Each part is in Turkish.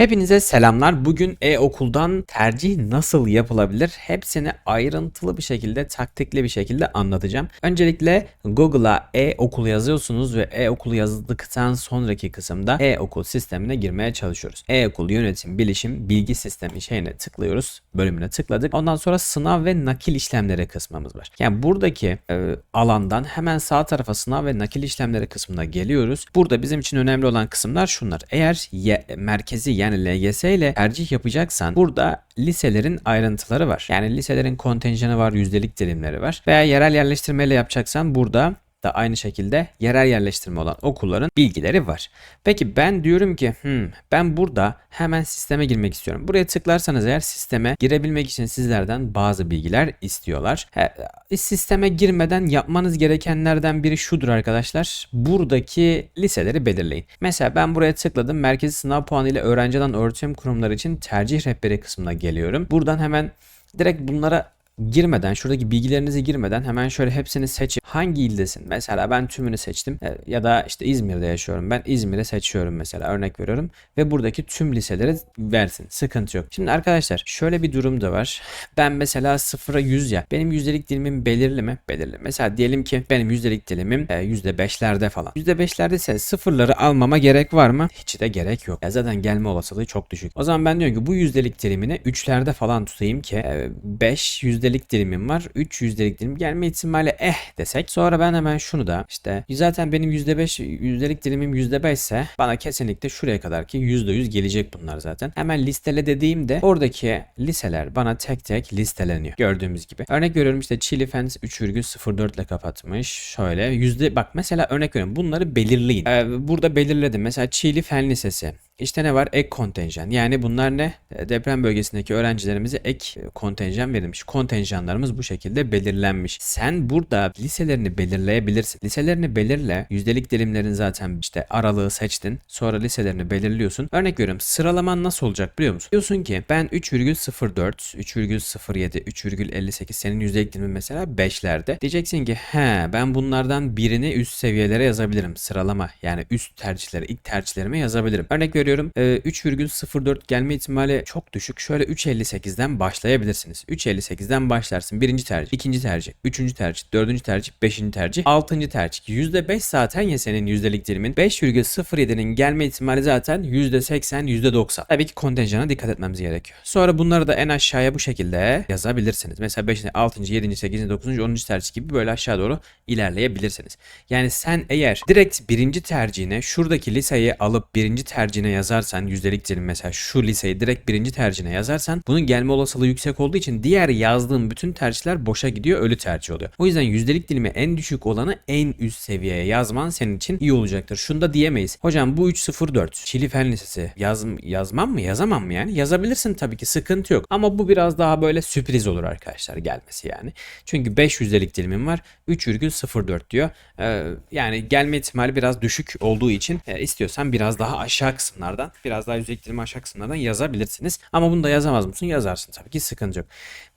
Hepinize selamlar. Bugün e-okuldan tercih nasıl yapılabilir? Hepsini ayrıntılı bir şekilde, taktikli bir şekilde anlatacağım. Öncelikle Google'a e-okul yazıyorsunuz ve e-okul yazdıktan sonraki kısımda e-okul sistemine girmeye çalışıyoruz. E-okul yönetim, bilişim, bilgi sistemi şeyine tıklıyoruz. Bölümüne tıkladık. Ondan sonra sınav ve nakil işlemleri kısmımız var. Yani buradaki e, alandan hemen sağ tarafa sınav ve nakil işlemleri kısmına geliyoruz. Burada bizim için önemli olan kısımlar şunlar. Eğer ye- merkezi yani LGS ile tercih yapacaksan burada liselerin ayrıntıları var. Yani liselerin kontenjanı var, yüzdelik dilimleri var. Veya yerel yerleştirmeyle yapacaksan burada da aynı şekilde yerel yerleştirme olan okulların bilgileri var. Peki ben diyorum ki hmm, ben burada hemen sisteme girmek istiyorum. Buraya tıklarsanız eğer sisteme girebilmek için sizlerden bazı bilgiler istiyorlar. He, sisteme girmeden yapmanız gerekenlerden biri şudur arkadaşlar. Buradaki liseleri belirleyin. Mesela ben buraya tıkladım. Merkezi sınav puanı ile öğrenci alan öğretim kurumları için tercih rehberi kısmına geliyorum. Buradan hemen direkt bunlara girmeden şuradaki bilgilerinizi girmeden hemen şöyle hepsini seçip hangi ildesin? Mesela ben tümünü seçtim E, ya da işte İzmir'de yaşıyorum. Ben İzmir'e seçiyorum mesela örnek veriyorum ve buradaki tüm liseleri versin. Sıkıntı yok. Şimdi arkadaşlar şöyle bir durum da var. Ben mesela 0'a 100 ya. Benim yüzdelik dilimim belirli mi? Belirli. Mesela diyelim ki benim yüzdelik dilimim e, %5'lerde falan. %5'lerde ise sıfırları almama gerek var mı? Hiç de gerek yok. Ya zaten gelme olasılığı çok düşük. O zaman ben diyorum ki bu yüzdelik dilimini 3'lerde falan tutayım ki e, 5 yüzdelik dilimim var. 3 yüzdelik dilim gelme ihtimali eh desek. Sonra ben hemen şunu da işte zaten benim %5 yüzdelik dilimim %5 ise bana kesinlikle şuraya kadar ki %100 gelecek bunlar zaten. Hemen listele dediğimde oradaki liseler bana tek tek listeleniyor. Gördüğümüz gibi. Örnek veriyorum işte Chili Fence 3,04 ile kapatmış. Şöyle yüzde bak mesela örnek veriyorum bunları belirleyin. Ee, burada belirledim. Mesela Chili Fen Lisesi. İşte ne var? Ek kontenjan. Yani bunlar ne? E, Deprem bölgesindeki öğrencilerimize ek e, kontenjan verilmiş. Kontenjanlarımız bu şekilde belirlenmiş. Sen burada liselerini belirleyebilirsin. Liselerini belirle. Yüzdelik dilimlerin zaten işte aralığı seçtin. Sonra liselerini belirliyorsun. Örnek veriyorum. Sıralaman nasıl olacak biliyor musun? Diyorsun ki ben 3,04, 3,07, 3,58 senin yüzdelik dilimin mesela 5'lerde. Diyeceksin ki he ben bunlardan birini üst seviyelere yazabilirim. Sıralama yani üst tercihlere, ilk tercihlerime yazabilirim. Örnek veriyorum e, 3,04 gelme ihtimali çok düşük. Şöyle 3.58'den başlayabilirsiniz. 3.58'den başlarsın. Birinci tercih, ikinci tercih, üçüncü tercih, dördüncü tercih, beşinci tercih, altıncı tercih. %5 zaten ya senin yüzdelik dilimin. 5,07'nin gelme ihtimali zaten %80, %90. Tabii ki kontenjana dikkat etmemiz gerekiyor. Sonra bunları da en aşağıya bu şekilde yazabilirsiniz. Mesela 5. 6. 7. 8. 9. 10. tercih gibi böyle aşağı doğru ilerleyebilirsiniz. Yani sen eğer direkt birinci tercihine şuradaki liseyi alıp birinci tercihine yazarsan yüzdelik dilim mesela şu liseyi direkt birinci tercihine yazarsan bunun gelme olasılığı yüksek olduğu için diğer yazdığın bütün tercihler boşa gidiyor ölü tercih oluyor. O yüzden yüzdelik dilimi en düşük olanı en üst seviyeye yazman senin için iyi olacaktır. Şunu da diyemeyiz. Hocam bu 304 Çili Fen Lisesi yaz, yazmam mı yazamam mı yani? Yazabilirsin tabii ki sıkıntı yok. Ama bu biraz daha böyle sürpriz olur arkadaşlar gelmesi yani. Çünkü 5 yüzdelik dilimim var 3,04 diyor. Ee, yani gelme ihtimali biraz düşük olduğu için e, istiyorsan biraz daha aşağı kısımlardan biraz daha yüzdelik dilimi aşağı kısımlardan yazabilirsiniz. Ama bunu da yazamaz mısın? Yazarsın tabii ki sıkıntı yok.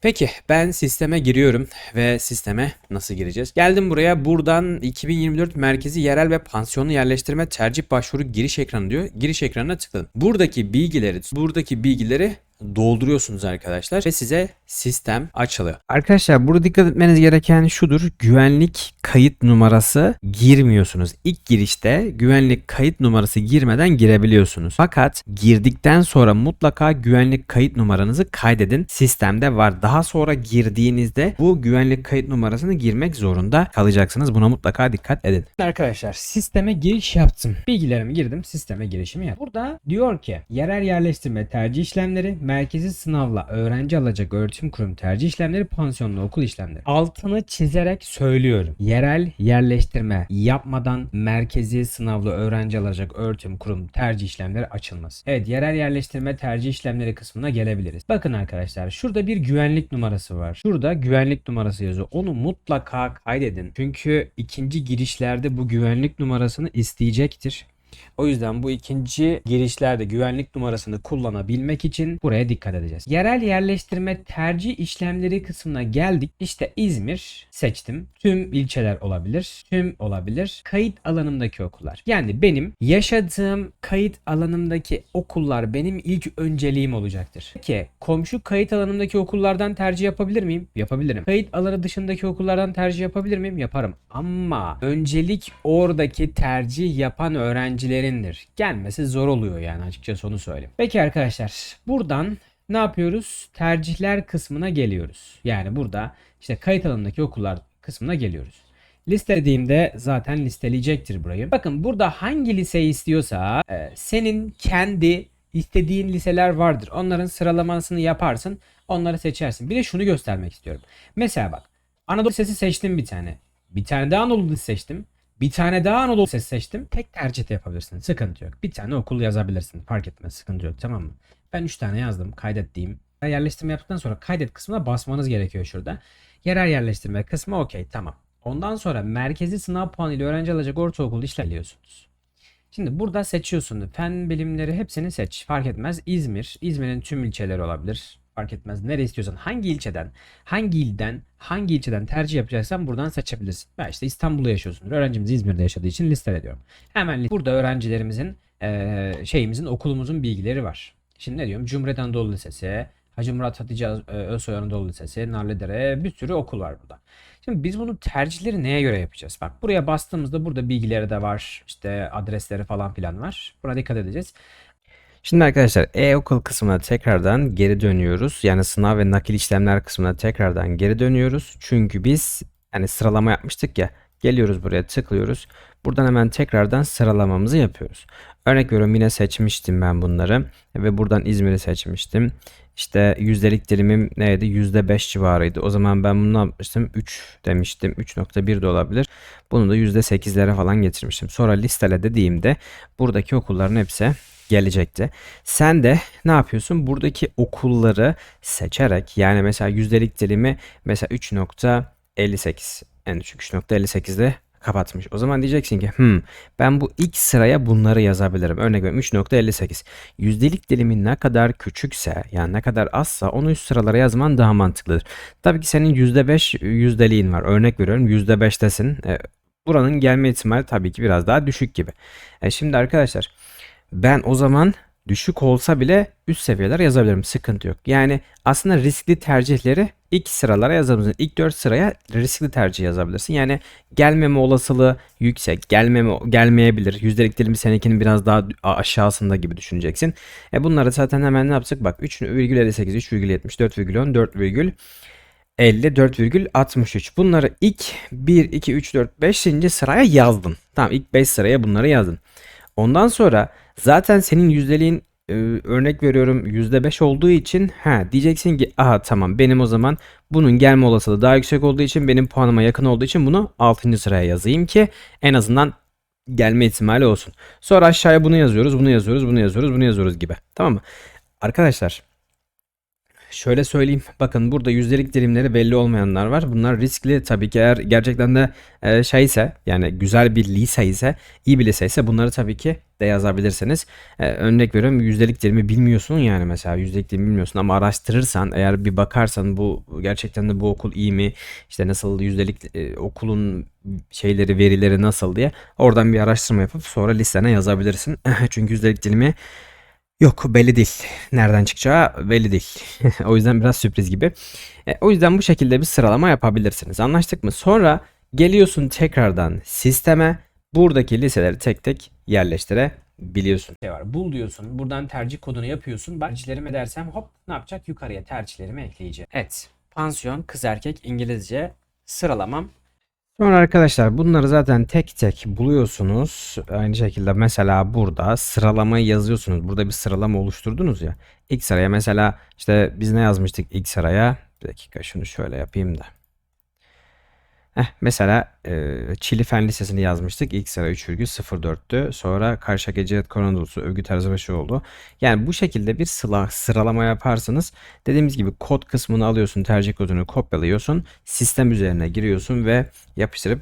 Peki ben sisteme giriyorum ve sisteme nasıl gireceğiz? Geldim buraya buradan 2024 merkezi yerel ve pansiyonlu yerleştirme tercih başvuru giriş ekranı diyor. Giriş ekranına tıkladım. Buradaki bilgileri buradaki bilgileri dolduruyorsunuz arkadaşlar ve size sistem açılıyor. Arkadaşlar burada dikkat etmeniz gereken şudur. Güvenlik kayıt numarası girmiyorsunuz. İlk girişte güvenlik kayıt numarası girmeden girebiliyorsunuz. Fakat girdikten sonra mutlaka güvenlik kayıt numaranızı kaydedin. Sistemde var. Daha sonra girdiğinizde bu güvenlik kayıt numarasını girmek zorunda kalacaksınız. Buna mutlaka dikkat edin. Arkadaşlar sisteme giriş yaptım. Bilgilerimi girdim sisteme girişimi yaptım. Burada diyor ki yerel yerleştirme tercih işlemleri, merkezi sınavla öğrenci alacak öğretim kurum tercih işlemleri, pansiyonlu okul işlemleri. Altını çizerek söylüyorum. Yerel yerleştirme yapmadan merkezi sınavla öğrenci alacak öğretim kurum tercih işlemleri açılmaz. Evet yerel yerleştirme tercih işlemleri kısmına gelebiliriz. Bakın arkadaşlar şurada bir güvenlik numarası var. Şurada güvenlik numarası yazıyor. Onu mutlaka kaydedin. Çünkü ikinci girişlerde bu güvenlik numarasını isteyecektir. O yüzden bu ikinci girişlerde güvenlik numarasını kullanabilmek için buraya dikkat edeceğiz. Yerel yerleştirme tercih işlemleri kısmına geldik. İşte İzmir seçtim. Tüm ilçeler olabilir. Tüm olabilir. Kayıt alanımdaki okullar. Yani benim yaşadığım kayıt alanımdaki okullar benim ilk önceliğim olacaktır. Peki komşu kayıt alanımdaki okullardan tercih yapabilir miyim? Yapabilirim. Kayıt alanı dışındaki okullardan tercih yapabilir miyim? Yaparım. Ama öncelik oradaki tercih yapan öğrencilerindir. Gelmesi zor oluyor yani açıkçası onu söyleyeyim. Peki arkadaşlar buradan ne yapıyoruz? Tercihler kısmına geliyoruz. Yani burada işte kayıt alanındaki okullar kısmına geliyoruz. Listelediğimde zaten listeleyecektir burayı. Bakın burada hangi liseyi istiyorsa e, senin kendi istediğin liseler vardır. Onların sıralamasını yaparsın. Onları seçersin. Bir de şunu göstermek istiyorum. Mesela bak Anadolu Lisesi seçtim bir tane. Bir tane daha Anadolu Lisesi seçtim. Bir tane daha Anadolu Lisesi seçtim. Tek tercih de yapabilirsin. Sıkıntı yok. Bir tane okul yazabilirsin. Fark etmez. Sıkıntı yok. Tamam mı? Ben 3 tane yazdım. Kaydet. Yerleştirme yaptıktan sonra kaydet kısmına basmanız gerekiyor şurada. Yerel yerleştirme kısmı okey. Tamam. Ondan sonra merkezi sınav puanıyla öğrenci alacak ortaokul işlemiyorsunuz. Şimdi burada seçiyorsun. Fen bilimleri hepsini seç. Fark etmez. İzmir. İzmir'in tüm ilçeleri olabilir. Fark etmez. Nereye istiyorsan. Hangi ilçeden, hangi ilden, hangi ilçeden tercih yapacaksan buradan seçebilirsin. Ben işte İstanbul'da yaşıyorsun. Öğrencimiz İzmir'de yaşadığı için listeliyorum. Hemen burada öğrencilerimizin şeyimizin okulumuzun bilgileri var. Şimdi ne diyorum? Cumhuriyet Anadolu Lisesi, Hacı Murat Hatice Öz- Özsoy Anadolu Lisesi, Narlıdere bir sürü okul var burada. Şimdi biz bunu tercihleri neye göre yapacağız? Bak buraya bastığımızda burada bilgileri de var. İşte adresleri falan filan var. Buna dikkat edeceğiz. Şimdi arkadaşlar e-okul kısmına tekrardan geri dönüyoruz. Yani sınav ve nakil işlemler kısmına tekrardan geri dönüyoruz. Çünkü biz hani sıralama yapmıştık ya. Geliyoruz buraya tıklıyoruz. Buradan hemen tekrardan sıralamamızı yapıyoruz. Örnek veriyorum yine seçmiştim ben bunları. Ve buradan İzmir'i seçmiştim. İşte yüzdelik dilimim neydi? %5 civarıydı. O zaman ben bunu yapmıştım? 3 demiştim. 3.1 de olabilir. Bunu da %8'lere falan getirmiştim. Sonra listele dediğimde buradaki okulların hepsi gelecekti. Sen de ne yapıyorsun? Buradaki okulları seçerek yani mesela yüzdelik dilimi mesela 3.58 en düşük 3.58'de kapatmış. O zaman diyeceksin ki hmm, ben bu ilk sıraya bunları yazabilirim. Örnek veriyorum 3.58. Yüzdelik dilimi ne kadar küçükse yani ne kadar azsa onu üst sıralara yazman daha mantıklıdır. Tabii ki senin %5 yüzdeliğin var. Örnek veriyorum %5'tesin. E, buranın gelme ihtimali tabii ki biraz daha düşük gibi. E, şimdi arkadaşlar ben o zaman düşük olsa bile üst seviyeler yazabilirim. Sıkıntı yok. Yani aslında riskli tercihleri ilk sıralara yazabilirsin. İlk 4 sıraya riskli tercih yazabilirsin. Yani gelmeme olasılığı yüksek. Gelmeme gelmeyebilir. Yüzdelik dilimi seninkinin biraz daha aşağısında gibi düşüneceksin. E bunları zaten hemen ne yaptık? Bak 3,58, 3,70, 4,10, 4,50 54,63. Bunları ilk 1, 2, 3, 4, 5. sıraya yazdın. Tamam ilk 5 sıraya bunları yazdın. Ondan sonra zaten senin yüzdeliğin e, örnek veriyorum %5 olduğu için ha diyeceksin ki aha tamam benim o zaman bunun gelme olasılığı daha yüksek olduğu için benim puanıma yakın olduğu için bunu 6. sıraya yazayım ki en azından gelme ihtimali olsun. Sonra aşağıya bunu yazıyoruz, bunu yazıyoruz, bunu yazıyoruz, bunu yazıyoruz gibi. Tamam mı? Arkadaşlar Şöyle söyleyeyim. Bakın burada yüzdelik dilimleri belli olmayanlar var. Bunlar riskli tabii ki eğer gerçekten de e, şey ise yani güzel bir lise ise iyi bir lise ise bunları tabii ki de yazabilirsiniz. E, örnek veriyorum yüzdelik dilimi bilmiyorsun yani mesela yüzdelik dilimi bilmiyorsun ama araştırırsan eğer bir bakarsan bu gerçekten de bu okul iyi mi işte nasıl yüzdelik e, okulun şeyleri verileri nasıl diye oradan bir araştırma yapıp sonra listene yazabilirsin. Çünkü yüzdelik dilimi Yok belli değil. Nereden çıkacağı belli değil. o yüzden biraz sürpriz gibi. E, o yüzden bu şekilde bir sıralama yapabilirsiniz. Anlaştık mı? Sonra geliyorsun tekrardan sisteme. Buradaki liseleri tek tek yerleştirebiliyorsun. Şey var. Bul diyorsun. Buradan tercih kodunu yapıyorsun. Tercihlerime dersem hop ne yapacak? Yukarıya tercihlerimi ekleyeceğim. Evet. Pansiyon, kız erkek, İngilizce sıralamam Sonra arkadaşlar bunları zaten tek tek buluyorsunuz. Aynı şekilde mesela burada sıralamayı yazıyorsunuz. Burada bir sıralama oluşturdunuz ya. İlk sıraya mesela işte biz ne yazmıştık ilk sıraya? Bir dakika şunu şöyle yapayım da. Heh, mesela e, Çili Fen Lisesi'ni yazmıştık. İlk sıra 3,04'tü. Sonra Karşıyaka Ecevit Koronadolusu Övgü Tarzıbaşı oldu. Yani bu şekilde bir sıla, sıralama yaparsınız. Dediğimiz gibi kod kısmını alıyorsun. Tercih kodunu kopyalıyorsun. Sistem üzerine giriyorsun ve yapıştırıp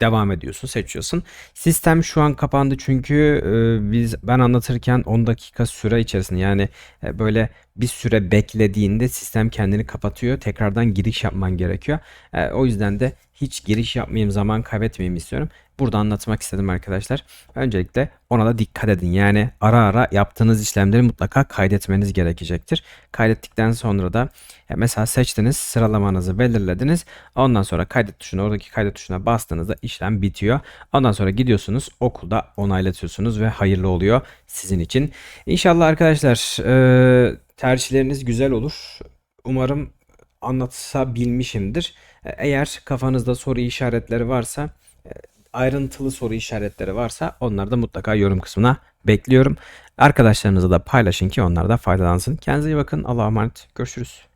devam ediyorsun, seçiyorsun. Sistem şu an kapandı çünkü e, biz ben anlatırken 10 dakika süre içerisinde yani e, böyle bir süre beklediğinde sistem kendini kapatıyor. Tekrardan giriş yapman gerekiyor. E, o yüzden de hiç giriş yapmayayım, zaman kaybetmeyeyim istiyorum. Burada anlatmak istedim arkadaşlar. Öncelikle ona da dikkat edin. Yani ara ara yaptığınız işlemleri mutlaka kaydetmeniz gerekecektir. Kaydettikten sonra da mesela seçtiniz, sıralamanızı belirlediniz. Ondan sonra kaydet tuşuna, oradaki kaydet tuşuna bastığınızda işlem bitiyor. Ondan sonra gidiyorsunuz okulda onaylatıyorsunuz ve hayırlı oluyor sizin için. İnşallah arkadaşlar tercihleriniz güzel olur. Umarım anlatabilmişimdir. E, Eğer kafanızda soru işaretleri varsa e, ayrıntılı soru işaretleri varsa onları da mutlaka yorum kısmına bekliyorum. Arkadaşlarınızla da paylaşın ki onlar da faydalansın. Kendinize iyi bakın. Allah'a emanet. Görüşürüz.